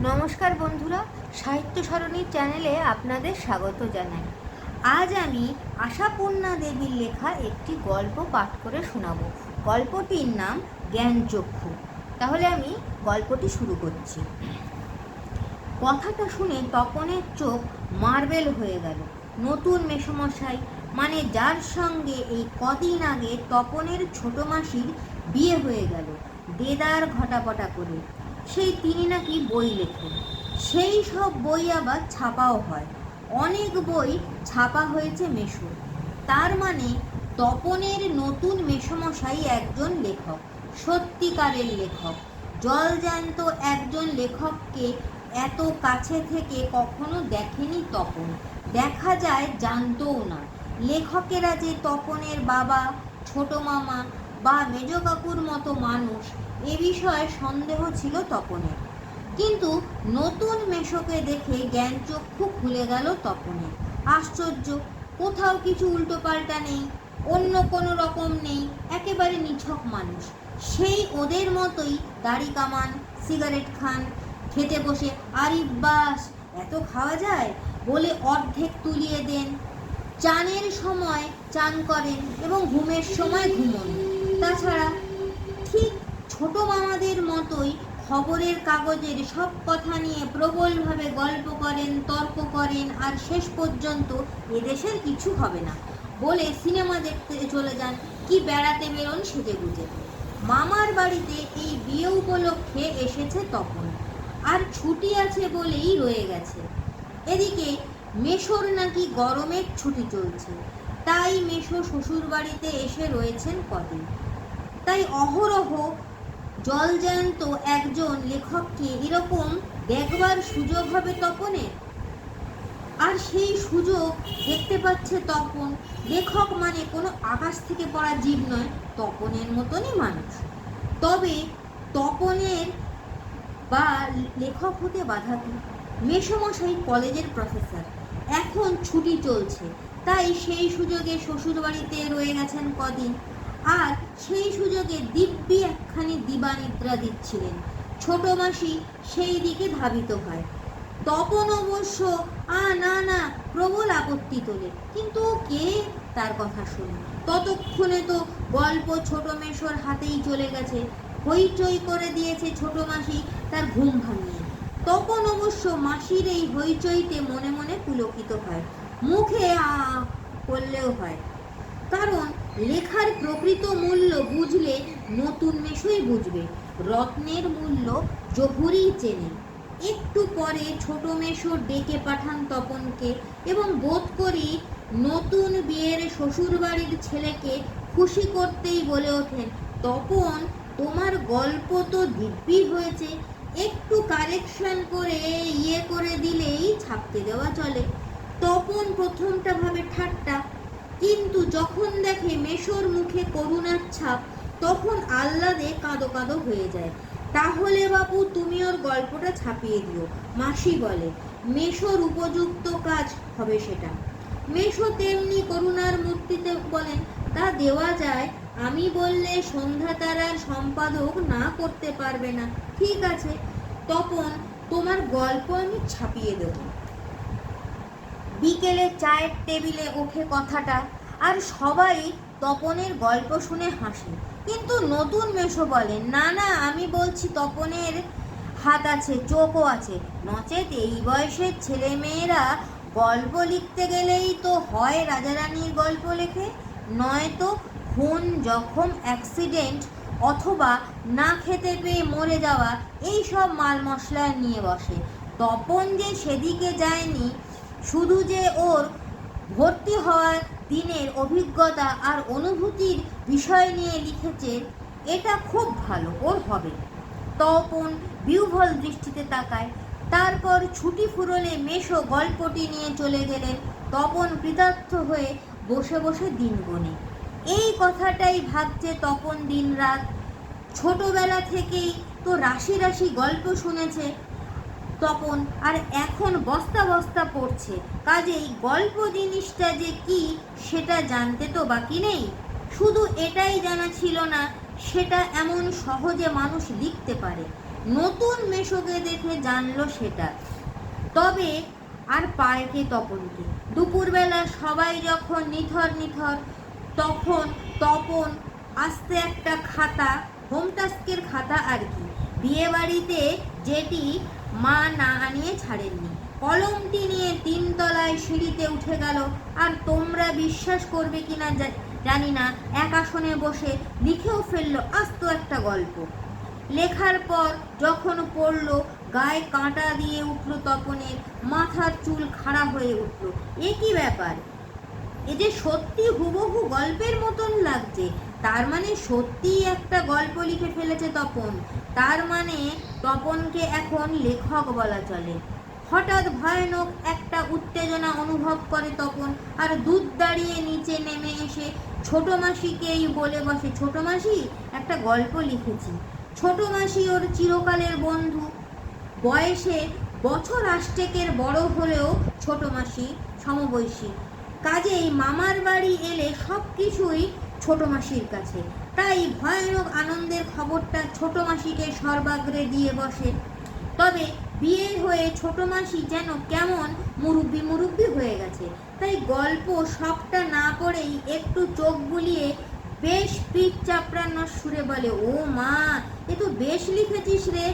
নমস্কার বন্ধুরা সাহিত্য সরণির চ্যানেলে আপনাদের স্বাগত জানাই। আজ আমি আশাপূর্ণা দেবীর লেখা একটি গল্প পাঠ করে শোনাব। গল্পটির নাম জ্ঞানচক্ষু। তাহলে আমি গল্পটি শুরু করছি। কথাটা শুনে তপনের চোখ মার্বেল হয়ে গেল। নতুন মেসমশাই মানে যার সঙ্গে এই কদিন আগে তপনের ছোট মাসির বিয়ে হয়ে গেল। দেদার ঘটাপটা করে। সেই তিনি নাকি বই লেখেন। সেই সব বই আবার ছাপাও হয়। অনেক বই ছাপা হয়েছে মেশো তার মানে তপনের নতুন মেসমশাই একজন লেখক, সত্যিকারের লেখক। জলজ্যান্ত একজন লেখককে এত কাছে থেকে কখনো দেখেনি তপন। দেখা যায় জানতও না। লেখকেরা যে তপনের বাবা, ছোট মামা বা মেজ কাকুর মতো মানুষ এ বিষয়ে সন্দেহ ছিল তপনের। কিন্তু নতুন মেশোকে দেখে জ্ঞানচক্ষু খুলে গেল তপনের। আশ্চর্য, কোথাও কিছু উল্টোপাল্টা নেই, অন্য কোনো রকম নেই, একেবারে নিছক মানুষ। সেই ওদের মতোই দাড়ি কামান, সিগারেট খান, খেতে বসে আরিফ বাস, এত খাওয়া যায়? বলে অর্ধেক তুলিয়ে দেন। চানের সময় চান করেন এবং ঘুমের সময় ঘুমন তাছাড়া ঠিক ছোট মামাদের মতোই খবরের কাগজের সব কথা নিয়ে প্রবলভাবে গল্প করেন, তর্ক করেন, আর শেষ পর্যন্ত এদেশের কিছু হবে না বলে সিনেমা দেখতে চলে যান। কি বেড়াতে বেরোন সেজে গুজে। মামার বাড়িতে এই বিয়ে উপলক্ষে এসেছে তখন আর ছুটি আছে বলেই রয়ে গেছে। এদিকে মেশোর নাকি গরমের ছুটি চলছে। তাই মেশো শ্বশুর বাড়িতে এসে রয়েছেন কদিন। তাই অহরহ জলজ্যান্ত একজন লেখককে এরকম দেখবার সুযোগ হবে তপনের আর সেই সুযোগ দেখতে পাচ্ছে তপন। লেখক মানে কোনো আকাশ থেকে পড়া জীব নয়, তপনের মতনই মানুষ। তবে তপনের বা লেখক হতে বাধা কি? মেসমশাই কলেজের প্রফেসর, এখন ছুটি চলছে, তাই সেই সুযোগে শ্বশুরবাড়িতে রয়ে গেছেন কদিন। আর সেই সুযোগে দিব্যি একখানি দিবানিদ্রা দিচ্ছিলেন। ছোট মাসি সেই দিকে ধাবিত হয়। তপন অবশ্য, আ, না না, প্রবল আপত্তি তোলে। কিন্তু কে তার কথা শোনে? ততক্ষণে তো গল্প ছোট মেশোর হাতেই চলে গেছে। হইচই করে দিয়েছে ছোট মাসি তার ঘুম ভাঙিয়ে। তখন অবশ্য মাসির এই হইচইতে মনে মনে পুলকিত হয়। মুখে আ, করলেও হয়। কারণ লেখার প্রকৃত মূল্য বুঝলে নতুন মেশোই বুঝবে। রত্নের মূল্য জহুরি চেনে। একটু পরে ছোট মেশো ডেকে পাঠান তপনকে এবং বোধ করি নতুন বিয়ের শ্বশুরবাড়ির ছেলেকে খুশি করতেই বলে ওঠেন, তপন, তোমার গল্প তো দিব্যি হয়েছে। একটু কারেকশন করে ইয়ে করে দিলেই ছাপতে দেওয়া চলে। তপন প্রথমটা ভাবে ঠাট্টা কিন্তু যখন দেখে মেশোর মুখে করুণার ছাপ, তখন আহ্লাদে কাঁদো কাঁদো হয়ে যায়। তাহলে বাবু তুমি ওর গল্পটা ছাপিয়ে দিও। মাসি বলে, মেশোর উপযুক্ত কাজ হবে সেটা। মেশো তেমনি করুণার মূর্তিতে বলেন তা দেওয়া যায়। আমি বললে সন্ধ্যা তারার সম্পাদক না করতে পারবে না। ঠিক আছে, তপন, তোমার গল্প আমি ছাপিয়ে দেবো। বিকেলে চায়ের টেবিলে ওঠে কথাটা, আর সবাই তপনের গল্প শুনে হাসে। কিন্তু নতুন মেশো বলে, না না, আমি বলছি তপনের হাত আছে, চোখও আছে। নচেত এই বয়সের ছেলে মেয়েরা গল্প লিখতে গেলেই তো হয় রাজারানীর গল্প লেখে। নয়তো খুন, জখম, অ্যাক্সিডেন্ট অথবা না খেতে পেয়ে মরে যাওয়া, এই সব মাল মশলা নিয়ে বসে। তপন যে সেদিকে যায়নি শুধু যে ওর ভর্তি হওয়ার দিনের অভিজ্ঞতা আর অনুভূতির বিষয় নিয়ে লিখেছে, এটা খুব ভালো, ওর হবে। তপন বিউভল দৃষ্টিতে তাকায়। তারপর ছুটি ফুরলে মেশো গল্পটি নিয়ে চলে গেলেন। তপন কৃতার্থ হয়ে বসে বসে দিন গনে এই কথাটাই ভাবছে তপন দিন রাত ছোটবেলা থেকেই তো রাশি রাশি গল্প শুনেছে। তপন আর এখন বস্তা বস্তা পড়ছে। কাজেই গল্প জিনিসটা যে কি, সেটা জানতে তো বাকি নেই। শুধু এটাই জানা ছিল না, সেটা এমন সহজে মানুষ লিখতে পারে। নতুন মেশোকে দেখে জানলো সেটা। তবে আর পায়কে তপনকে? দুপুরবেলা সবাই যখন নিথর নিথর, তখন তপন আস্তে একটা খাতা, হোমটাস্কের খাতা আর কি। বিয়েবাড়িতে যেটি মা না আনিয়ে ছাড়েননি। কলমটি নিয়ে তিনতলায় সিঁড়িতে উঠে গেল। আর তোমরা বিশ্বাস করবে কিনা জা- জানি না। এক আসনে বসে লিখেও ফেলল আস্ত একটা গল্প। লেখার পর যখন পড়ল, গায়ে কাঁটা দিয়ে উঠল তপনের, মাথার চুল খাড়া হয়ে উঠল। এ কি ব্যাপার? এ যে সত্যি হুবহু গল্পের মতন লাগছে। তার মানে সত্যিই একটা গল্প লিখে ফেলেছে তপন। তার মানে তপনকে এখন লেখক বলা চলে। হঠাৎ ভয়ানক একটা উত্তেজনা অনুভব করে তপন, আর দুধ দাঁড়িয়ে নিচে নেমে এসে ছোট মাসিকেই বলে বসে, ছোট মাসি, একটা গল্প লিখেছি। ছোট মাসি ওর চিরকালের বন্ধু। বয়সে বছর আষ্টেকের বড় হলেও ছোট মাসি সমবয়সী। কাজেই মামার বাড়ি এলে সব কিছুই ছোট মাসির কাছে। তাই ভয়ানক আনন্দের খবরটা ছোট মাসিকে সর্বাগ্রে দিয়ে বসে। তবে বিয়ে হয়ে ছোট মাসি যেন কেমন মুরব্বি মুরব্বি হয়ে গেছে। তাই গল্প সবটা না পড়েই একটু চোখ বুলিয়ে বেশ পিঠ চাপড়ানোর সুরে বলে, ও মা, এ তো বেশ লিখেছিস রে।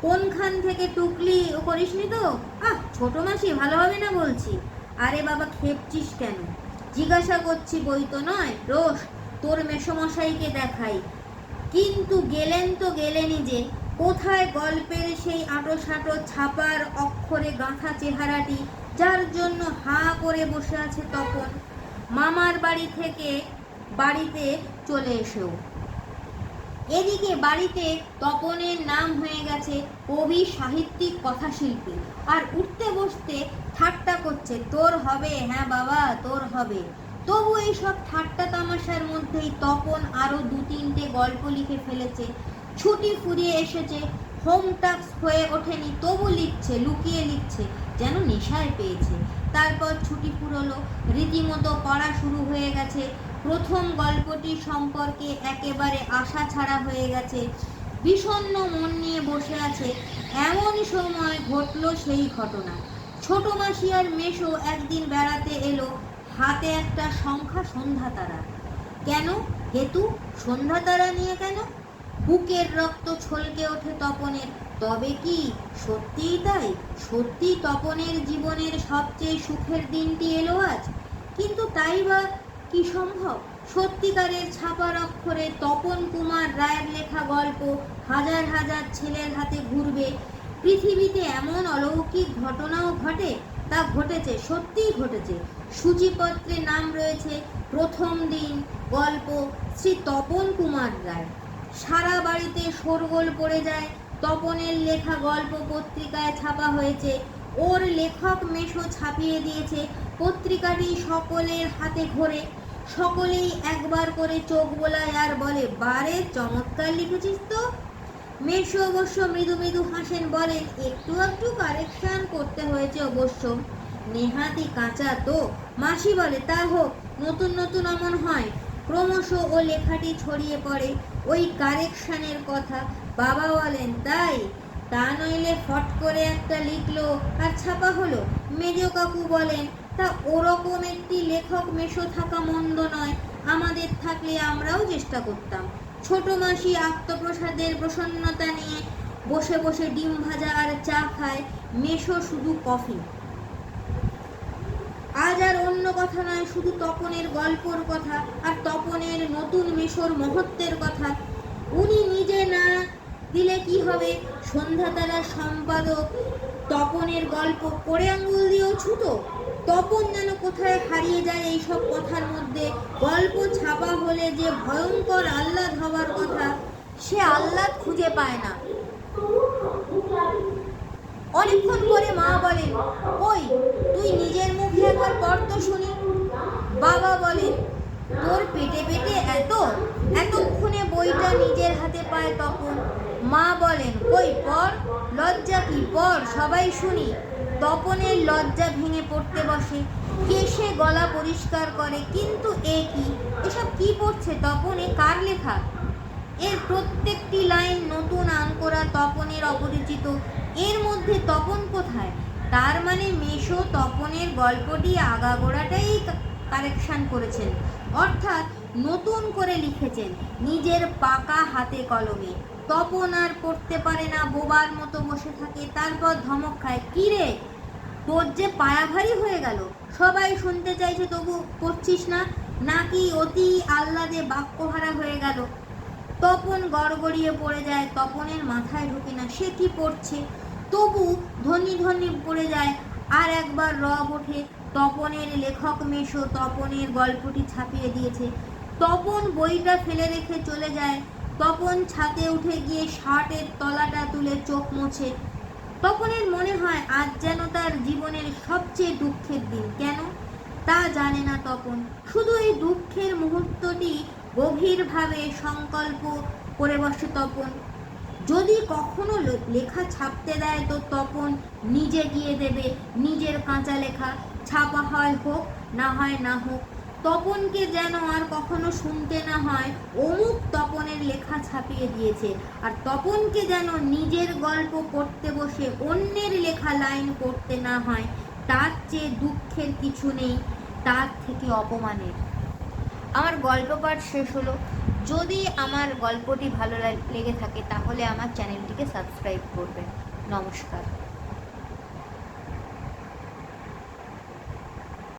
কোনখান থেকে টুকলি ও করিসনি তো? আহ, ছোট মাসি ভালো হবে না বলছি। আরে বাবা খেপছিস কেন? জিজ্ঞাসা করছি বই তো নয় রোষ তোর মেসমশাইকে দেখাই। কিন্তু গেলেন তো গেলেনই যে, কোথায় গল্পের সেই আটো সাটো ছাপার অক্ষরে গাঁথা চেহারাটি, যার জন্য হা করে বসে আছে তপন। মামার বাড়ি থেকে বাড়িতে চলে এসেও। এদিকে বাড়িতে তপনের নাম হয়ে গেছে কবি সাহিত্যিক কথাশিল্পী। আর উঠতে বসতে ঠাট্টা করছে, তোর হবে হ্যাঁ বাবা, তোর হবে। তবু এইসব ঠাট্টা তামাশার মধ্যেই তপন আরও দু তিনটে গল্প লিখে ফেলেছে। ছুটি ফুরিয়ে এসেছে, হোম টাস্ক হয়ে ওঠেনি, তবু লিখছে, লুকিয়ে লিখছে, যেন নেশায় পেয়েছে। তারপর ছুটি ফুরলো, রীতিমতো পড়া শুরু হয়ে গেছে। প্রথম গল্পটি সম্পর্কে একেবারে আশা ছাড়া হয়ে গেছে। বিষণ্ণ মন নিয়ে বসে আছে এমন সময় ঘটলো সেই ঘটনা। ছোট মাসি আর মেশো একদিন বেড়াতে এলো। হাতে একটা সংখ্যা সন্ধ্যা তারা। কেন? হেতু, সন্ধ্যা তারা নিয়ে কেন? বুকের রক্ত ছলকে ওঠে তপনের। তবে কি সত্যিই তাই? সত্যি তপনের জীবনের সবচেয়ে সুখের দিনটি এলো আজ? কিন্তু তাই বা কি সম্ভব? সত্যিকারের ছাপার অক্ষরে তপন কুমার রায়ের লেখা গল্প হাজার হাজার ছেলের হাতে ঘুরবে। পৃথিবীতে এমন অলৌকিক ঘটনাও ঘটে, তা ঘটেছে, সত্যিই ঘটেছে। সূচিপত্রে নাম রয়েছে, প্রথম দিন গল্প, শ্রী তপন কুমার রায়। সারা বাড়িতে শোরগোল পড়ে যায়, তপনের লেখা গল্প পত্রিকায় ছাপা হয়েছে। ওর লেখক মেশো ছাপিয়ে দিয়েছে, পত্রিকাটি সকলের হাতে ঘোরে। সকলেই একবার করে চোখ বোলায় আর বলে, বারে, চমৎকার লিখেছিস তো। মেশো অবশ্য মৃদু মৃদু হাসেন বলেন একটু একটু কারেকশন করতে হয়েছে অবশ্য। নেহাতি কাঁচা তো। মাসি বলে, তা হোক, নতুন নতুন অমন হয়। ক্রমশ ও লেখাটি ছড়িয়ে পড়ে। ওই কারেকশনের কথা বাবা বলেন, তাই? তা নইলে ফট করে একটা লিখলো আর ছাপা হলো? মেজ কাকু বলেন, তা ওরকম একটি লেখক মেশো থাকা মন্দ নয়। আমাদের থাকলে আমরাও চেষ্টা করতাম। ছোট মাসি আত্মপ্রসাদের প্রসন্নতা নিয়ে বসে বসে ডিম ভাজা আর চা খায়। মেশো শুধু কফি। আজ আর অন্য কথা নয়, শুধু তপনের গল্পর কথা আর তপনের নতুন মেশোর মহত্বের কথা। উনি নিজে না দিলে কি হবে? সন্ধ্যাতারা সম্পাদক তপনের গল্প করে আঙ্গুল দিয়েও ছুতো তপন যেন কোথায় হারিয়ে যায় এই সব কথার মধ্যে গল্প ছাপা হলে যে ভয়ঙ্কর আহ্লাদ হবার কথা, সে আহ্লাদ খুঁজে পায় না। অনেকক্ষণ পরে মা বলেন, ওই, তুই নিজের মুখে একবার পড় তো শুনি। বাবা বলেন, তোর পেটে পেটে এত? এতক্ষণে বইটা নিজের হাতে পায় তখন মা বলেন কই পর, লজ্জা কি পর? সবাই শুনি, তপনের লজ্জা ভেঙে পড়তে বসে। কেসে গলা পরিষ্কার করে, কিন্তু এ কি? এসব কি পড়ছে তপনে? কার লেখা? এর প্রত্যেকটি লাইন নতুন আঙ্করা তপনের অপরিচিত। এর মধ্যে তপন কোথায়? তার মানে মেশো তপনের গল্পটি আগাগোড়াটাই কারেকশন করেছেন। অর্থাৎ নতুন করে লিখেছেন, নিজের পাকা হাতে কলমে। তপন আর পড়তে পারে না, বোবার মতো বসে থাকে, তারপর ধমক খায়, কি রে? তোর যে পায়া ভারী হয়ে গেল। সবাই শুনতে চাইছে, তবু পড়ছিস না? নাকি অতি আহ্লাদে বাক্যহারা হয়ে গেল? তপন গড়গড়িয়ে পড়ে যায়, তপনের মাথায় ঢোকে না, সে কি পড়ছে? তবু ধ্বনি ধ্বনি পড়ে যায়, আর একবার রব ওঠে। তপনের লেখক মেশো, তপনের গল্পটি ছাপিয়ে দিয়েছে। তপন বইটা ফেলে রেখে চলে যায়। তপন ছাতে উঠে গিয়ে শার্টের তলাটা তুলে চোখ মোছে। তপনের মনে হয় আজ যেন তার জীবনের সবচেয়ে দুঃখের দিন। কেন? তা জানে না তপন। শুধু এই দুঃখের মুহূর্তটি গভীরভাবে সংকল্প করে বসে তপন। যদি কখনো লেখা ছাপতে দেয় তো তপন নিজে গিয়ে দেবে। নিজের কাঁচা লেখা। ছাপা হয় হোক, না হয় না হোক। তপনকে যেন আর কখনো শুনতে না হয়, অমুক তপনের লেখা ছাপিয়ে দিয়েছে। আর তপনকে যেন নিজের গল্প পড়তে বসে অন্যের লেখা লাইন পড়তে না হয়, তার চেয়ে দুঃখের কিছু নেই, তার থেকে অপমানের। আমার গল্প পাঠ শেষ হলো। যদি আমার গল্পটি ভালো লেগে থাকে, তাহলে আমার চ্যানেলটিকে সাবস্ক্রাইব করবেন। নমস্কার।